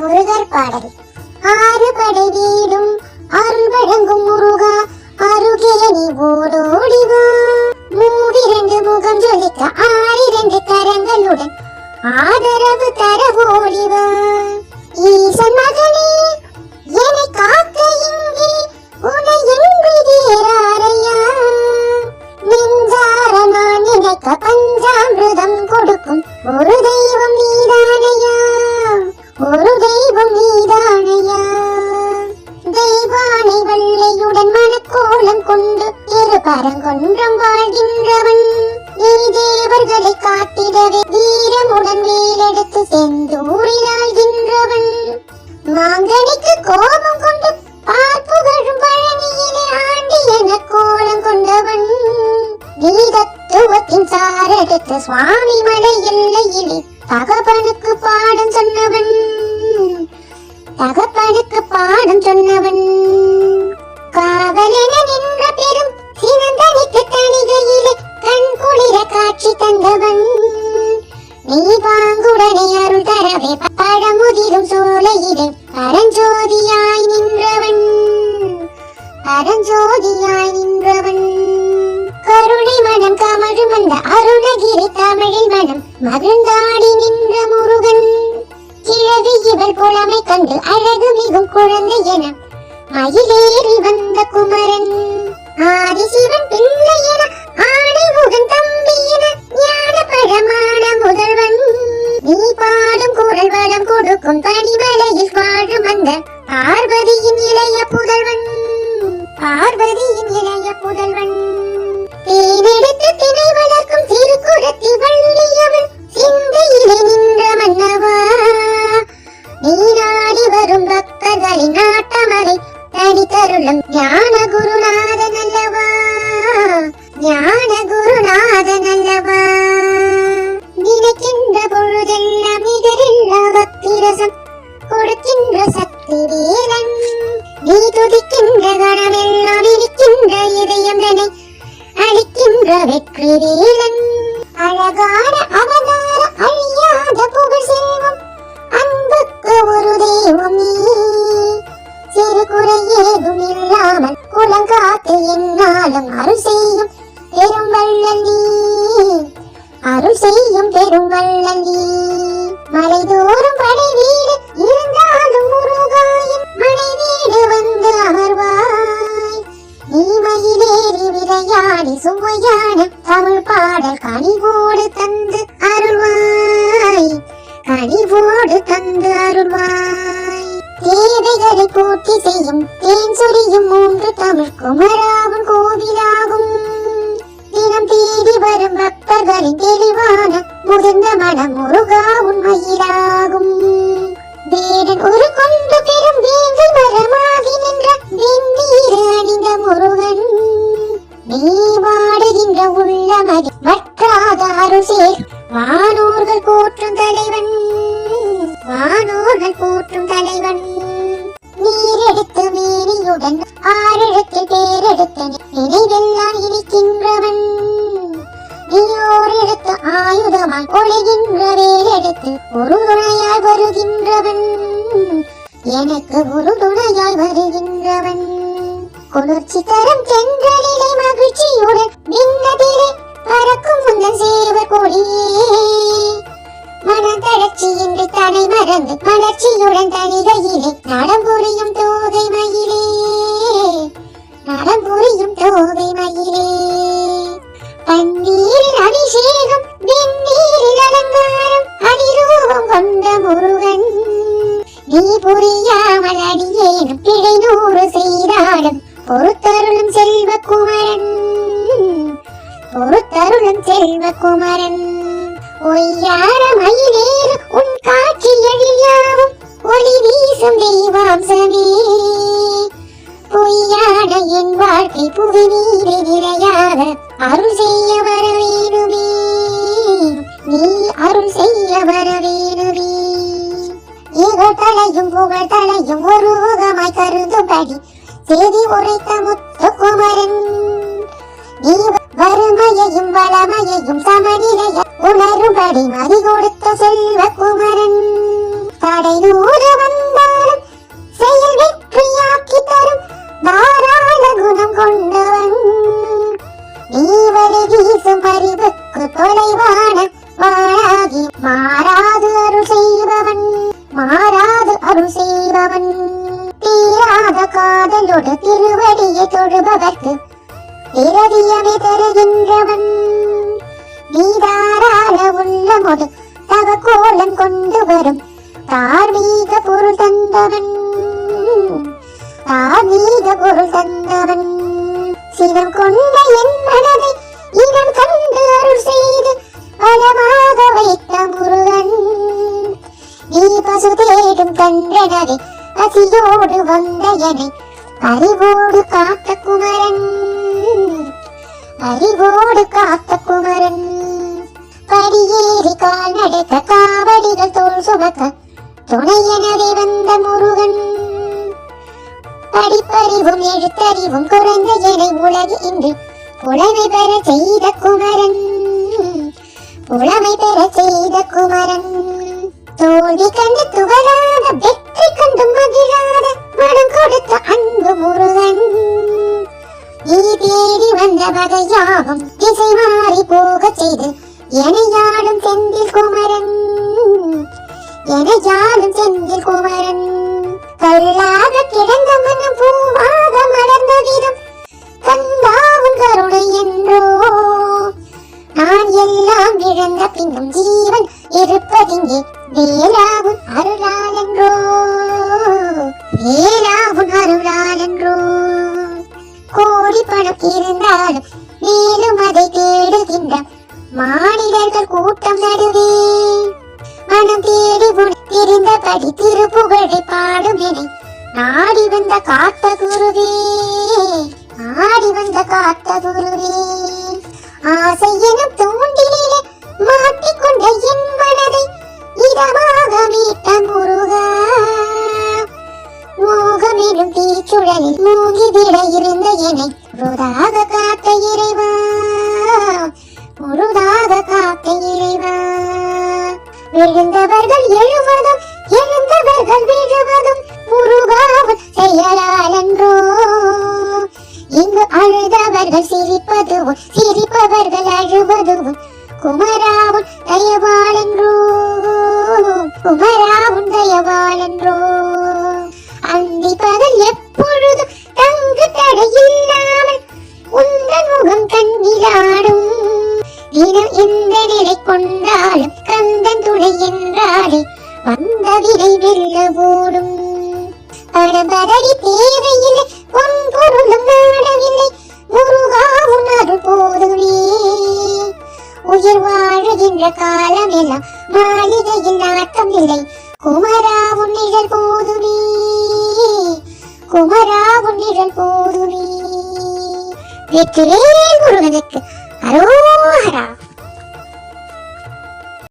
முருகர் பாடல். இரு வாழ்கின்றவன். தேவர்களை காத்திடவே வீரமுடன் வேலெடுத்து செந்தூரில் ஆள்கின்றவன். மாங்கனிக்கு கோபம் கொண்டு பார்ப்புகழும் பழனியிலே ஆண்டி என கோலம் கொண்டவன். நீதத்துவத்தின் சாரெடுத்து சுவாமி மலை எல்லையிலே தகப்பனுக்கு பரஞ்சோதியாய் நின்றவன் கருணை மனம் கமழும் அந்த அருணகிரி தமிழில் மனம் மகிழ்ந்தாடி நின்ற முருகன். கிழவி இவர் குழமை கண்டு அழகு மிகும் குழந்தை என மயிலேறி வந்த குமரன். ஆதிசிவன் பிள்ளையர் அளிக்கின்ற வெற்றி வேலன் அழகான அவதார அழியாத புகழ் செல்வம் அன்புக்கு ஒரு தெய்வம். நீ சிறு குறை ஏதும் இல்லாமல் குலங்காத்து என்னாலும் அருள் செய்யும் பெரும் வள்ளல் நீ அருள் செய்யும் பெரும் வள்ளல் நீ மலைதோறும் படை விளையாடி சுவையான தமிழ் பாடல் கனிவோடு தந்து அருள்வாய். கனிவோடு தந்து அருள்வாய். தேவைகளை பூர்த்தி செய்யும் தேன் சொரியும் மூன்று தமிழ் குமராகும் கோவிலாகும். தினம் தேடி வரும் பக்தர்களின் தெளிவான முதிர்ந்த மனம் முருகா உண்மையிலாகும் வானோர்கள் போற்றும் தலைவன். வானோர்கள் போற்றும் தலைவன். நீர் எடுத்து மேரியுடன் ஆறெழுத்தில் பேரெடுத்த நினைவெல்லாம் இனிக்கின்றவன். நீயோர் எடுத்து ஆயுதமாய் ஒழுகின்ற வேலெடுத்து ஒரு துணையாய் வருகின்றவன். எனக்கு ஒரு துணையாய் வருகின்றவன். குளிர்ச்சி தரும் தென்றலிலே மகிழ்ச்சியுடன் விண்ணதிலே பறக்கும் முந்தன் சேவர் கொடியே மனத்தளர்ச்சியின்றி தனை மறந்து மலர்ச்சியுடன் தனிகையிலே நடம் புரியும் தோகை மயிலே. நடம் புரியும் தோகை மயிலே. பன்னீரில் அபிஷேகம் வெந்நீரில் அலங்காரம் அதிரூபம் கொண்ட முருகன். நீ புரியாமல் அடியேனும் பிழை நூறு செய்தாலும் பொறுத்தருளும் செல்வ குமரன். தருணம் செல்வ குமரன் ஒய்யார மயிலேறு உன் காட்சி எழியாவும் ஒளி வீசும் தெய்வாம்சமே. பொய்யான என் வாழ்க்கை புவி நீரை நிறையாக அருள் செய்ய வர வேணுமே. நீ அருள் செய்ய வர வேணுமே. இகழ் தலையும் புகழ் தலையும் ஒரு முகமாய் கருதும்படி செய்தி உரைத்த முத்துக்குமரன். நீ வறுமையையும் வளமையையும் சமநிலைய உணரும்படி மதி கொடுத்த செல்வ குமரன். தடை நூறு வந்தாலும் செயல் வெற்றியாக்கி தரும் தாராள குணம் கொண்டவன். நீ வருகீசும் பரிவுக்கு தொலைவான வாழாகி மாறாது அருள் செய்பவன். மாறாது அருள் செய்பவன். தீராத காதலோடு திருவடியை தொழுபவர்க்கு விரதியமை தருகின்றவன். நீதாராள உள்ளமோடு தவ கோலம் கொண்டு வரும். தார்மீக பொருள் தந்தவன். தார்மீக பொருள் தந்தவன். சினம் கொண்ட என் மனதை இனம் கண்டு அருள் செய்து பலமாக வைத்த முருகன். நீ பசு தேடும் கன்றனவே பசியோடு வந்த என்னை அறிவோடு காத்த குமரன். அறிவோடு காத்த குமரன். படியேறி கால் நடக்க காவடிகள் தோல் சுமக்க துணை எனவே வந்த முருகன். படிப்பறிவும் எழுத்தறிவும் குறைந்த என உலகு இன்று புலமை பெற செய்த குமரன். புலமை பெற செய்த குமரன். தோல்வி கண்டு துவளாத வெற்றி கண்டு மகிழாத மனம் கொடுத்த அன்பு முருகன். தேடி வந்த திசை மாறி போகச் செய்து எனையாளும் செந்தில் குமரன். எனையாளும் செந்தில் குமரன். கல்லாக கிடந்த மனம் பூவாக மலர்ந்த விதம் கந்தாவும் கருணை என்றோ. நான் எல்லாம் இழந்த பின்னும் ஜீவன் இருப்பதிங்கே. மேலும் அதை தேடுகின்ற மாநிலர்கள் கூட்டம் நடுவே. மனம் தேடி தெரிந்தபடி திருப்புகழை பாடும் என நாடி வந்த காத்த குருவே நாடி வந்த காத்த குருவே. ஆசை எனும் Bye. எந்த நிலை கொண்டாலும் கந்தன் துணை என்றாலே வந்த விரை வெல்ல ஓடும். பரபரடி தேவையில்லை உன் பொருளும் நாடவில்லை. முருகா உன் அருள் போதுமே. உயிர் வாழுகின்ற காலமெல்லாம் மாளிகையில் நாட்டம் இல்லை. குமரா உன் நிழல் போதுமே. குமரா உன் நிழல் போதுமே. வெற்றிவேல் முருகனுக்கு அரோஹரா